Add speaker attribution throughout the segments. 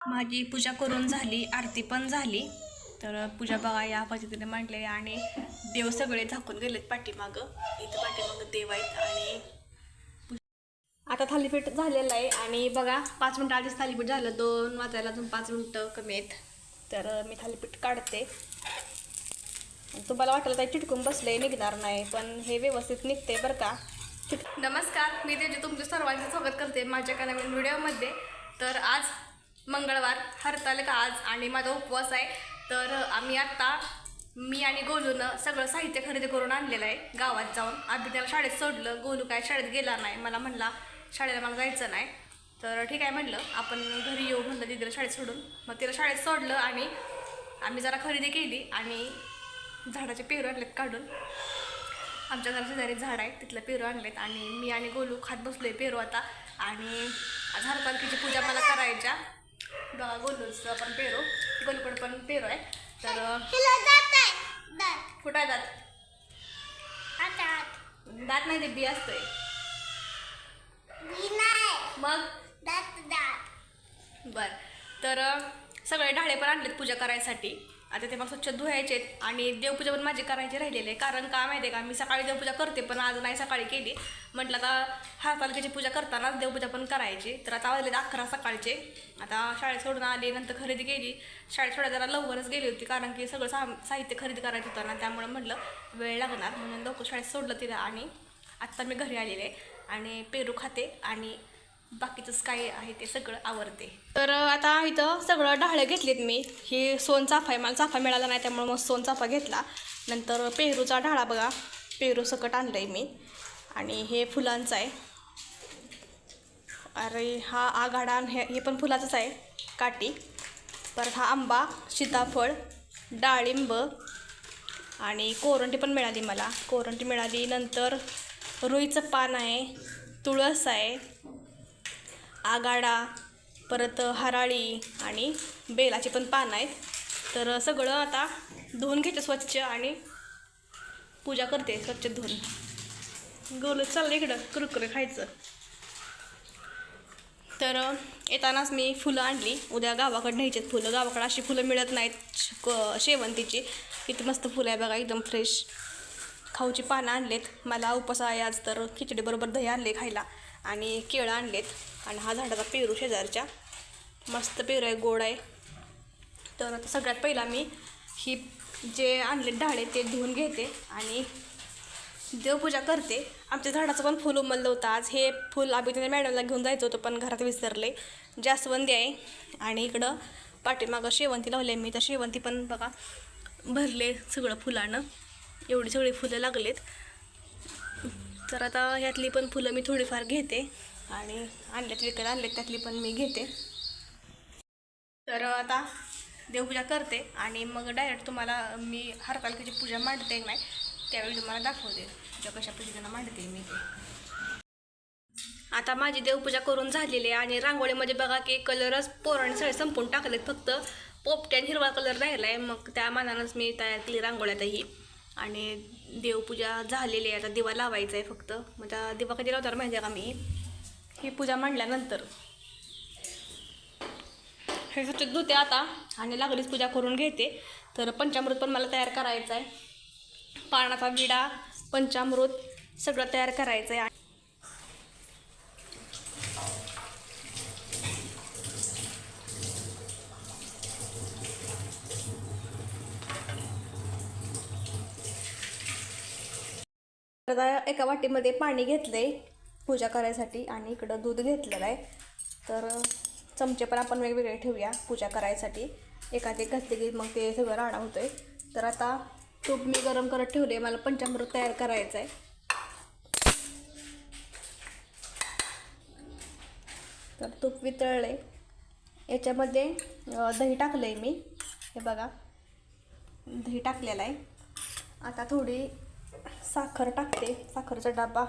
Speaker 1: माझी पूजा करून झाली आरती पण झाली. तर पूजा बघा या पद्धतीने मांडले आणि देव सगळे झाकून गेलेत पाठीमागं. इथं पाठीमागं देव आहेत आणि आता थालीपीठ झालेलं आहे आणि बघा पाच मिनटं आधीच थालीपीठ झालं. दोन वाजायला अजून पाच मिनटं कमी आहेत. तर मी थालीपीठ काढते. तुम्हाला वाटलं तर चिटकून बसले निघणार नाही पण हे व्यवस्थित निघते बरं का. नमस्कार मी त्याचे तुमचे सर्वांचे स्वागत करते माझ्या एका नवीन व्हिडिओमध्ये. तर आज मंगळवार हरतालिका आज आणि माझा उपवास आहे. तर आम्ही आत्ता मी आणि गोलूनं सगळं साहित्य खरेदी करून आणलेलं आहे गावात जाऊन. आधी त्याला शाळेत सोडलं. गोलू काय शाळेत गेला नाही. मला म्हणला शाळेला मला जायचं नाही. तर ठीक आहे म्हटलं आपण घरी येऊ म्हणलं दिदीला शाळेत सोडून. मग तिला शाळेत सोडलं आणि आम्ही जरा खरेदी केली आणि झाडाचे पेरू आणलेत काढून. आमच्या घराच्या शेजारी झाड आहे तिथलं पेरू आणलेत आणि मी आणि गोलू खात बसलो आहे पेरू आता. आणि आज हरतालिकेची पूजा मला करायच्या. गोलूचं पण पेरू. गोलूकडे पण पेरू आहे. तर कुठं आहे दात. दात नाही ते बी असतंय. मग?
Speaker 2: दात दात.
Speaker 1: बर. तर सगळे ढाळे पण आणलेत पूजा करायसाठी. आता ते मग स्वच्छ धुवायचे आणि देवपूजा पण माझी करायची राहिलेली आहे. कारण का माहिती आहे का मी सकाळी देवपूजा करते पण आज नाही सकाळी केली. म्हटलं आता हरतालिकेची पूजा करतानाच देवपूजा पण करायची. तर आता वाजले अकरा सकाळचे. आता शाळेत सोडून आली नंतर खरेदी केली. शाळेत सोडा जरा लवकरच गेली होती कारण की सगळं सा साहित्य खरेदी करायचं होतं ना त्यामुळे म्हटलं वेळ लागणार. म्हणून लवकर शाळेत सोडलं तिला आणि आत्ता मी घरी आलेले आहे. आणि पेरू खाते आणि बाकीचंच काय आहे ते सगळं आवडते तर आता इथं सगळं ढाळे घेतलेत मी. ही सोन चाफा आहे मला चाफा मिळाला नाही त्यामुळे मग सोन चाफा घेतला. नंतर पेरूचा ढाळा बघा. पेरू सकट आणलं आहे मी. आणि हे फुलांचं आहे. अरे हा आघाडा हे हे पण फुलाचंच आहे. काठी. परत हा आंबा सीताफळ डाळिंब आणि कोरंटी पण मिळाली मला. कोरंटी मिळाली. नंतर रुईचं पान आहे तुळस आहे. आगाडा परत हराळी आणि बेलाची पण पानं आहेत. तर सगळं आता धुवून घेते स्वच्छ आणि पूजा करते स्वच्छ धुवून. गोल चाललं इकडं कुरकुरे खायचं. तर येतानाच मी फुलं आणली. उद्या गावाकडे न्यायची फुलं. गावाकडे अशी फुलं मिळत नाहीत. क- शेवंतीची. किती मस्त फुलं आहे बघा एकदम फ्रेश खाऊची पानं आणलेत. मला उपवास आहे आज तर खिचडीबरोबर दही आणले खायला. आणि केळं आणलेत. आणि हा झाडाचा पेरू शेजारच्या. मस्त पेरू आहे गोड आहे. तर आता सगळ्यात पहिला मी ही जे आणले डाळे ते धुवून घेते आणि देवपूजा करते. आमच्या झाडाचं पण फुल उमललं होतं आज. हे फुल अभिनंदन मॅडमला घेऊन जायचं होतं पण घरात विसरले. जास्वंदी आहे. आणि इकडं पाठीमागं शेवंती लावले मी. तर शेवंती पण बघा भरले सगळं फुलानं. एवढी सगळी फुलं लागलेत. तर आता ह्यातली पण फुलं मी थोडीफार घेते आणि आणल्यात विकत आणल्यात त्यातली पण मी घेते. तर आता देवपूजा करते आणि मग डायरेक्ट तुम्हाला मी हरतालिकेची पूजा मांडते नाही त्यावेळी तुम्हाला दाखवते पूजा कशा पद्धतीनं मांडते मी ते. आता माझी देवपूजा करून झालेली आहे आणि रांगोळीमध्ये बघा की कलरच पोरण सगळे संपून टाकलेत फक्त पोपट्यान हिरवा कलर राहिला आहे मग त्या मानानंच मी तयार केली रांगोळ्यातही आणि देवपूजा झालेली आहे. आता दिवा लावायचा आहे फक्त. म्हणजे मग त्या दिवा कधी लावणार माहिती आहे का मी? ही पूजा मांडल्यानंतर. हे स्वच्छ धुते आता आणि लागलीच पूजा करून घेते. तर पंचामृत पण मला तयार करायचं आहे पानाचा विडा पंचामृत सगळं तयार करायचं आहे आता एका वाटीमध्ये पाणी घेतलं आहे पूजा करायसाठी आणि इकडं दूध घेतलेलं आहे. तर चमचे पण आपण वेगवेगळे ठेवूया पूजा करायसाठी. एखादे घातले की मग ते सगळं राडा आहे तर आता तूप मी गरम करत ठेवले मला पंचामृत तयार करायचं आहे तर तूप वितळले याच्यामध्ये दही टाकलं आहे मी. हे बघा दही टाकलेलं आहे. आता थोडी साखर टाकते. साखरचा डबा.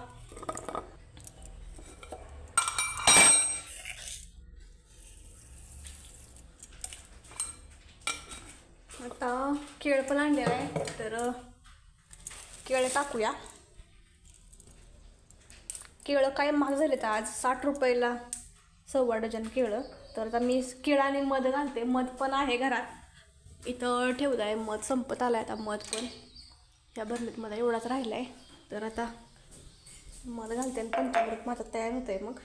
Speaker 1: आता केळ पण आणलेलं आहे. तर केळ टाकूया. केळं काय महाग झाले तर आज साठ रुपयाला सव्वा डझन केळं. तर आता मी केळं आणि मध घालते. मध पण आहे घरात. इथं ठेवलं आहे मध संपत आलं आहे आता मध पण. ह्या भरलीत मला एवढाच राहिला आहे तर आता मध घालते आणि पंचामृत माझं तयार होतं आहे मग.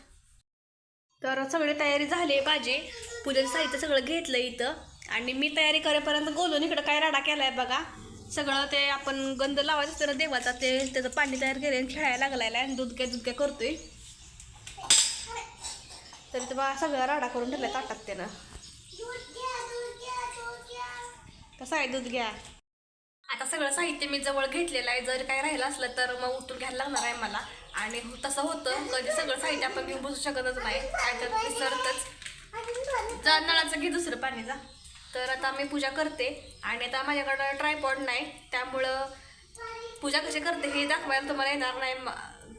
Speaker 1: तर सगळी तयारी झाली आहे माझी पूजेचं साहित्य सगळं घेतलं इथं. आणि मी तयारी करेपर्यंत गोलून इकडं काय राडा केलाय बघा. सगळं ते आपण गंध लावायचं असतं ना देवाचा ते त्याचं पाणी तयार केलं आणि खेळायला लागलाय आणि दुधक्या दुधक्या करतोय. तर ते बा सगळं राडा करून ठेवलाय ताटात त्यानं. कसं आहे दूध घ्या. आता सगळं साहित्य मी जवळ घेतलेलं आहे. जर काय राहिलं असलं तर मग उठून घ्यायला लागणार आहे मला. आणि हो, तसं होतं. कधी सगळं साहित्य आपण घेऊन बसू शकतच नाही. काय तर विसरतच. जा नळाचं घे दुसरं पाणी जा. तर आता मी पूजा करते. आणि आता माझ्याकडं ट्रायपॉड नाही. त्यामुळं पूजा कशी करते हे दाखवायला तुम्हाला येणार नाही.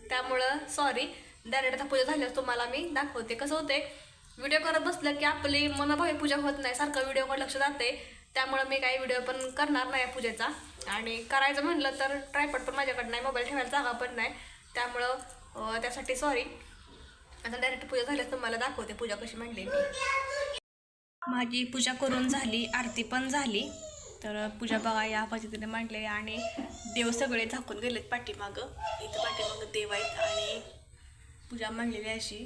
Speaker 1: त्यामुळं सॉरी डायरेक्ट आता पूजा झाल्यावर तुम्हाला मी दाखवते. कसं होते व्हिडिओ करत बसलं की आपली मनभावी पूजा होत नाही. सारखं व्हिडिओकडे लक्ष जाते त्यामुळं मी काही व्हिडिओ पण करणार नाही पूजेचा. आणि करायचं म्हणलं तर ट्रायपट पण माझ्याकडे नाही मोबाईल ठेवायला जागा पण नाही. त्यामुळं त्यासाठी सॉरी आता डायरेक्ट पूजा झाल्यास तुम्हाला दाखवते पूजा कशी म्हणली माझी पूजा करून झाली आरती पण झाली. तर पूजा बघा या पद्धतीने मांडले आणि देव सगळे झाकून गेलेत पाठीमागं. इथं पाठीमागं देव आहेत आणि पूजा मांडलेली अशी.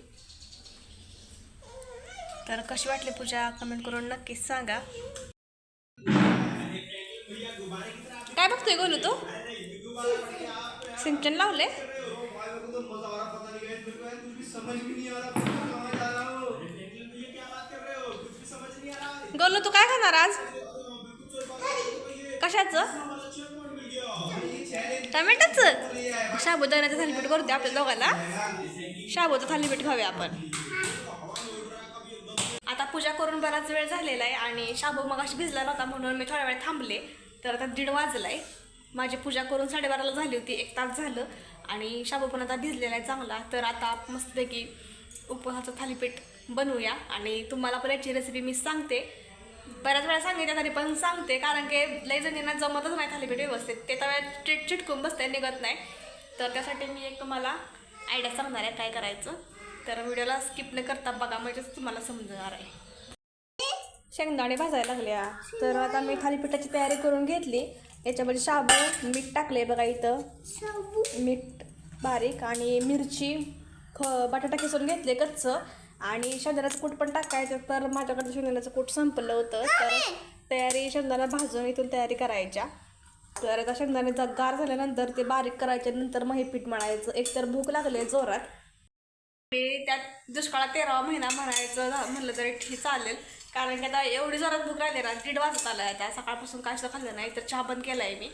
Speaker 1: तर कशी वाटली पूजा? कमेंट करून नक्कीच सांगा. काय बघतोय गोलू तू? सिंचन लावले गोलू तू काय खाणार आज? कशाचं? टमॅटोच? शाबूदाण्याचं थालीपीठ करते आपल्या दोघांना शाबूचं थालीपीठ खाऊया आपण. आता पूजा करून बराच वेळ झालेला आहे आणि शाबू मग अशी भिजला नव्हता म्हणून मी थोड्या वेळ थांबले. तर आता दीड वाजलाय. माझी पूजा करून साडेबाराला झाली होती एक तास झालं. आणि शाबू पण आता भिजलेला आहे चांगला. तर आता मस्तपैकी उपवासाचं थालीपीठ बनवूया. आणि तुम्हाला पण याची रेसिपी मी सांगते. बऱ्याच वेळा सांगितल्या तरी पण सांगते कारण की लई जणींना जमतच नाही थालीपीठ व्यवस्थित. ते तर चिट चिटकून बसते निघत नाही. तर त्यासाठी मी एक तुम्हाला आयडिया सांगणार आहे काय करायचं. तर व्हिडिओला स्किप न करता बघा म्हणजेच तुम्हाला समजणार आहे. शेंगदाणे भाजायला लागल्या. तर आता मी थालीपीठाची तयारी करून घेतली. याच्यामध्ये शाबू मीठ टाकले बघा इथं. मीठ बारीक आणि मिरची ख बटाटा किसून घेतले कच्चं. आणि शेंगदाण्याचं कूट पण टाकायचं तर माझ्याकडे शेंगदाण्याचं कूट संपलं होतं. तर तयारी शेंगदाणा भाजून इथून तयारी करायच्या. तर आता शेंगदाणे गार झाल्यानंतर ते बारीक करायच्या नंतर मग हे पीठ मळायचं. एकतर भूक लागले जोरात ते त्यात दुष्काळात तेरावा महिना म्हणायचं म्हणलं तरी ठीक चालेल. कारण की आता एवढी जोरात भूक राहिली ना दीड वाजत आला आता. सकाळपासून काय सुद्धा खाल्लं नाही तर चहा बंद केला आहे मी.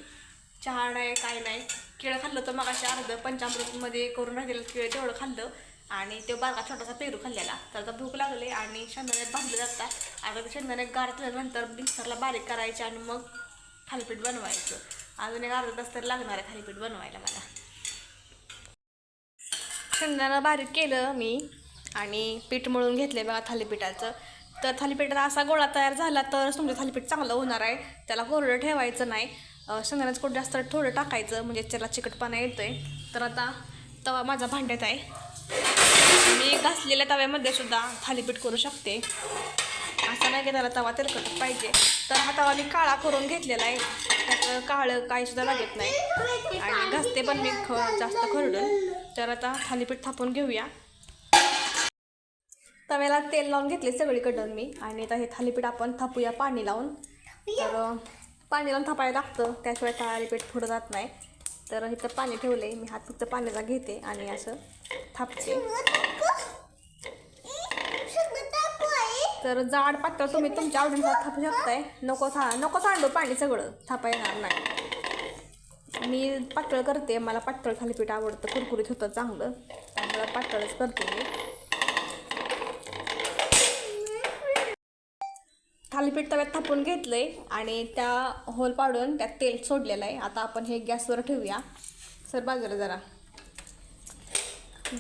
Speaker 1: चहा नाही काय नाही. केळं खाल्लं तर मग असे अर्ध पंचामृतमध्ये करून राहिलेलं केळं तेवढं खाल्लं. आणि ते बारका छोटासा पेरू खाल्लेला. तर आता भूक लागली आणि शेंगदाण्यात भाजले जातात. आता ते शेंगदाण्यात गार मिक्सरला बारीक करायचे आणि मग थालीपीठ बनवायचं. अजून एक अर्धा तास तर लागणार आहे थालीपीठ बनवायला मला. शेंगदाणा बारीक केलं मी आणि पीठ मळून घेतले बघा थालीपीठाचं. तर थालीपीठाचा असा गोळा तयार झाला तरच तुमचं थालीपीठ चांगलं होणार आहे. त्याला कोरडं ठेवायचं नाही. शेंगदाण्याचं कोट जास्त थोडं टाकायचं म्हणजे त्याला चिकटपणा येतो आहे तर आता तवा माझा भांड्यात आहे. मी घासलेल्या तव्यामध्ये सुद्धा थालीपीठ करू शकते. असं नाही की त्याला तवा तेलकट पाहिजे. तर हा तवा मी काळा करून घेतलेला आहे. त्यात काळं काहीसुद्धा लागत नाही. आणि घासते पण मी ख जास्त खरडून. तर आता थालीपीठ थापून घेऊया. तव्याला तेल लावून घेतले सगळीकडून मी. आणि आता हे थालीपीठ आपण थापूया पाणी लावून. तर पाणी लावून थापायला लागतं. त्याशिवाय थालीपीठ पुढं जात नाही. तर इथं पाणी ठेवले मी हात फक्त पाण्याचा घेते आणि असं थापते. तर जाड पातळ तुम्ही तुमच्या आवडीनुसार थापू शकताय. नको था नको सांडू पाणी सगळं थापा येणार नाही. मी पातळ करते मला पातळ थालीपीठ आवडतं कुरकुरीत होतं चांगलं. मला पातळच करते मी. थालीपीठ तव्यात थापून घेतलंय आणि त्या होल पाडून त्यात तेल सोडलेलं आहे. आता आपण हे गॅसवर ठेवूया. सर बाजूला जरा.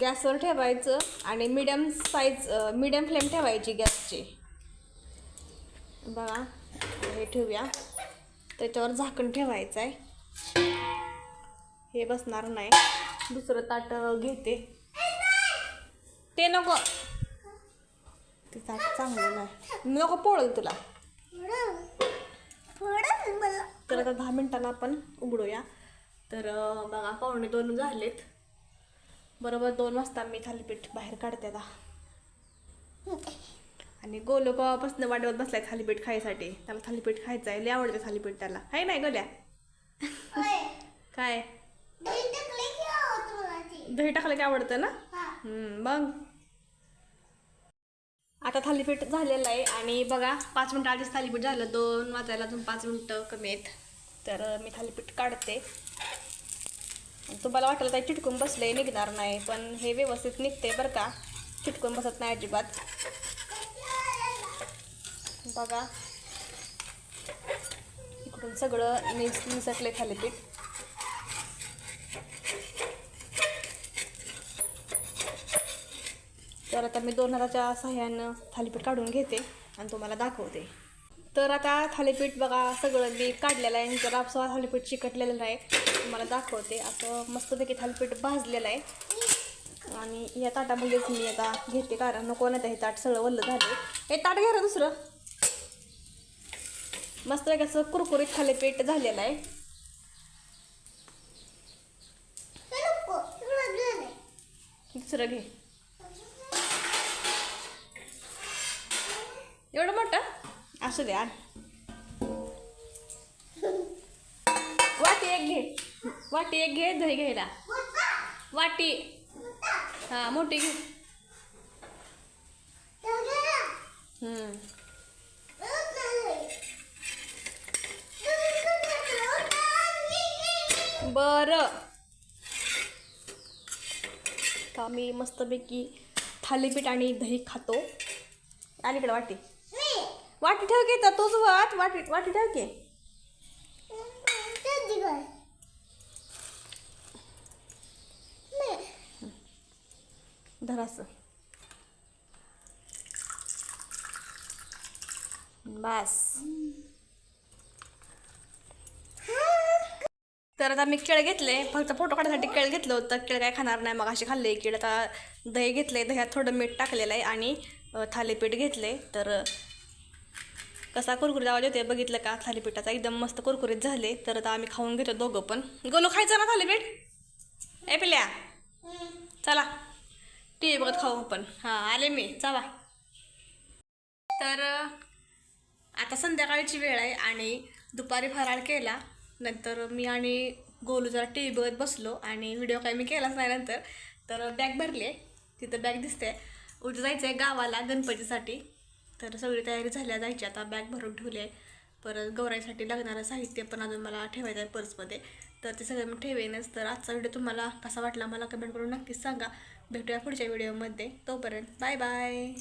Speaker 1: गॅसवर ठेवायचं आणि मिडियम साईज मिडियम फ्लेम ठेवायची गॅसची. बघा हे ठेवूया. त्याच्यावर झाकण ठेवायचं आहे हे बसणार नाही. दुसरं ताट घेते. ते नको. ते ताट चांगलं नाही. नको पोळल तुला. तर आता दहा मिनिटांना आपण उघडूया. तर बघा पावणे दोन झालेत. बरोबर दोन वाजता मी थालीपीठ बाहेर काढते आता. आणि गोलो कवापासून वाटवत बसलाय थालीपीठ खायसाठी. त्याला थालीपीठ खायचं आहे लय आवडते थालीपीठ त्याला. आहे नाही गोल्या काय?
Speaker 2: दही टाकले की आवडतं
Speaker 1: ना?
Speaker 2: हा.
Speaker 1: हम्म, मग? आता थालीपीठ झालेलं आहे आणि बघा पाच मिनटं आधीच थालीपीठ झालं. दोन वाजायला अजून पाच मिनटं कमी आहेत. तर मी थालीपीठ काढते. तुम्हाला वाटेल काही चिटकून बसले निघणार नाही पण हे व्यवस्थित निघते बरं का. चिटकून बसत नाही अजिबात. बघा. इकडून सगळं निस निसटले थालीपीठ. तर आता मी दोन हाताच्या सहाय्यानं थालीपीठ काढून घेते आणि तुम्हाला दाखवते. तर आता थालीपीठ बघा सगळं मी काढलेलं आहे. जर आपसा थालीपीठ चिकटलेलं आहे तुम्हाला दाखवते. असं मस्तपैकी थालीपीठ भाजलेलं आहे. आणि या ताटामध्येच मी आता घेते कारण नको नाही हे ताट सगळं वल्लं झालं. हे ताट घ्या दुसरं. मस्तपैकी असं कुरकुरीत थालीपीठ झालेलं आहे.
Speaker 2: नाही.
Speaker 1: दुसरं घे. एवढं मोठं? असू दे आण. वाटी एक घे. वाटी एक घे दही घ्यायला. वाटी. हा मोठी घे. बरं. मी मस्तपैकी थालीपीठ आणि दही खातो. अलीकडे वाटी.
Speaker 2: नाही.
Speaker 1: वाटी ठेव की तर तोच वाट वाटी वाटी ठेव की धरास बस. तर आता मी केळ घेतले. फक्त फोटो काढण्यासाठी केळ घेतलं होतं. केळ काय खाणार नाही. मग असे खाल्ले केळ. आता दही घेतले दह्यात थोडं मीठ टाकलेलं आहे आणि थालीपीठ घेतले तर कसा कुरकुरीत आवाज होते बघितलं का? थालीपीठाचा एकदम मस्त कुरकुरीत झाले. तर आता आम्ही खाऊन घेतो दोघं पण. गोलो खायचं ना थालीपीठ? ए पिल्या. चला. टी व्ही बघत खाऊ आपण. हां आले मी. चला. तर आता संध्याकाळची वेळ आहे आणि दुपारी फराळ केला. नंतर मी आणि गोलू जरा टी व्ही बघत बसलो आणि व्हिडिओ काय मी केलाच नाही नंतर. तर बॅग भरली आहे. तिथं बॅग दिसते उद्या जायचं आहे गावाला गणपतीसाठी. तर सगळी तयारी झाल्या जायची आता बॅग भरून ठेवली आहे. परत गौराईसाठी लागणारं साहित्य पण अजून मला ठेवायचं आहे पर्समध्ये. तर ते सगळं मी ठेवेनच. तर आजचा व्हिडिओ तुम्हाला कसा वाटला मला कमेंट करून नक्कीच सांगा. भेटूया पुढच्या व्हिडिओमध्ये तोपर्यंत बाय बाय